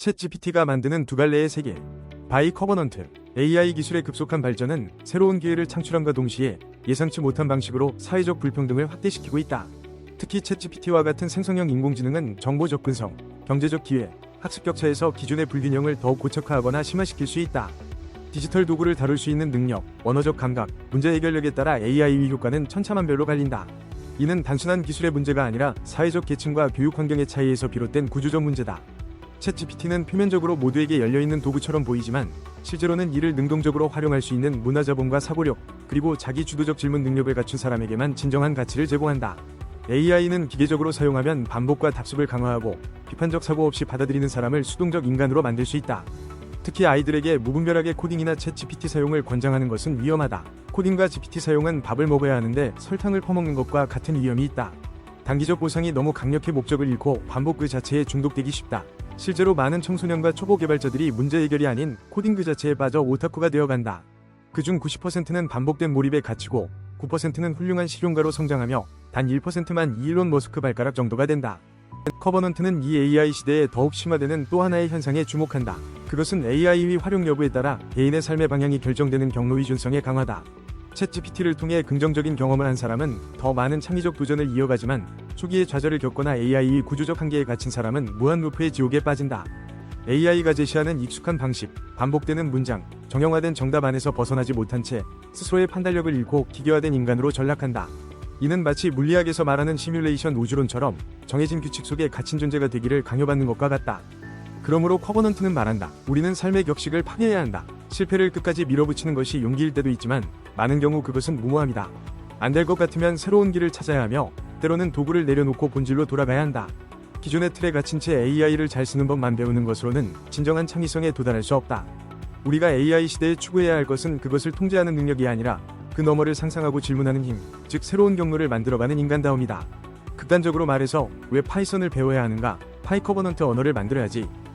챗GPT가 만드는 두 갈래의 세계. 바이 커버넌트. AI 기술의 급속한 발전은 새로운 기회를 창출함과 동시에 예상치 못한 방식으로 사회적 불평등을 확대시키고 있다. 특히 챗GPT와 같은 생성형 인공지능은 정보 접근성, 경제적 기회, 학습 격차에서 기존의 불균형을 더욱 고착화하거나 심화시킬 수 있다. 디지털 도구를 다룰 수 있는 능력, 언어적 감각, 문제 해결력에 따라 AI의 효과는 천차만별로 갈린다. 이는 단순한 기술의 문제가 아니라 사회적 계층과 교육 환경의 차이에서 비롯된 구조적 문제다. 챗GPT는 표면적으로 모두에게 열려있는 도구처럼 보이지만 실제로는 이를 능동적으로 활용할 수 있는 문화 자본과 사고력, 그리고 자기 주도적 질문 능력을 갖춘 사람에게만 진정한 가치를 제공한다. AI는 기계적으로 사용하면 반복과 답습을 강화하고 비판적 사고 없이 받아들이는 사람을 수동적 인간으로 만들 수 있다. 특히 아이들에게 무분별하게 코딩이나 챗 GPT 사용을 권장하는 것은 위험하다. 코딩과 GPT 사용은 밥을 먹어야 하는데 설탕을 퍼먹는 것과 같은 위험이 있다. 단기적 보상이 너무 강력히 목적을 잃고 반복 그 자체에 중독되기 쉽다. 실제로 많은 청소년과 초보 개발자들이 문제 해결이 아닌 코딩 그 자체에 빠져 오타쿠가 되어간다. 그중 90%는 반복된 몰입에 갇히고 9%는 훌륭한 실용가로 성장하며 단 1%만 이일론 머스크 발가락 정도가 된다. 커버넌트는 이 AI 시대에 더욱 심화되는 또 하나의 현상에 주목한다. 그것은 AI의 활용 여부에 따라 개인의 삶의 방향이 결정되는 경로 위준성의 강화다. 챗GPT를 통해 긍정적인 경험을 한 사람은 더 많은 창의적 도전을 이어가지만 초기에 좌절을 겪거나 AI의 구조적 한계에 갇힌 사람은 무한 루프의 지옥에 빠진다. AI가 제시하는 익숙한 방식, 반복되는 문장, 정형화된 정답 안에서 벗어나지 못한 채 스스로의 판단력을 잃고 기계화된 인간으로 전락한다. 이는 마치 물리학에서 말하는 시뮬레이션 우주론처럼 정해진 규칙 속에 갇힌 존재가 되기를 강요받는 것과 같다. 그러므로 커버넌트는 말한다. 우리는 삶의 격식을 파괴해야 한다. 실패를 끝까지 밀어붙이는 것이 용기일 때도 있지만 많은 경우 그것은 무모함이다. 안 될 것 같으면 새로운 길을 찾아야 하며 때로는 도구를 내려놓고 본질로 돌아가야 한다. 기존의 틀에 갇힌 채 AI를 잘 쓰는 법만 배우는 것으로는 진정한 창의성에 도달할 수 없다. 우리가 AI 시대에 추구해야 할 것은 그것을 통제하는 능력이 아니라 그 너머를 상상하고 질문하는 힘, 즉 새로운 경로를 만들어가는 인간다움이다. 극단적으로 말해서 왜 파이썬을 배워야 하는가? 파이 커버넌트 언어를 만들어야지.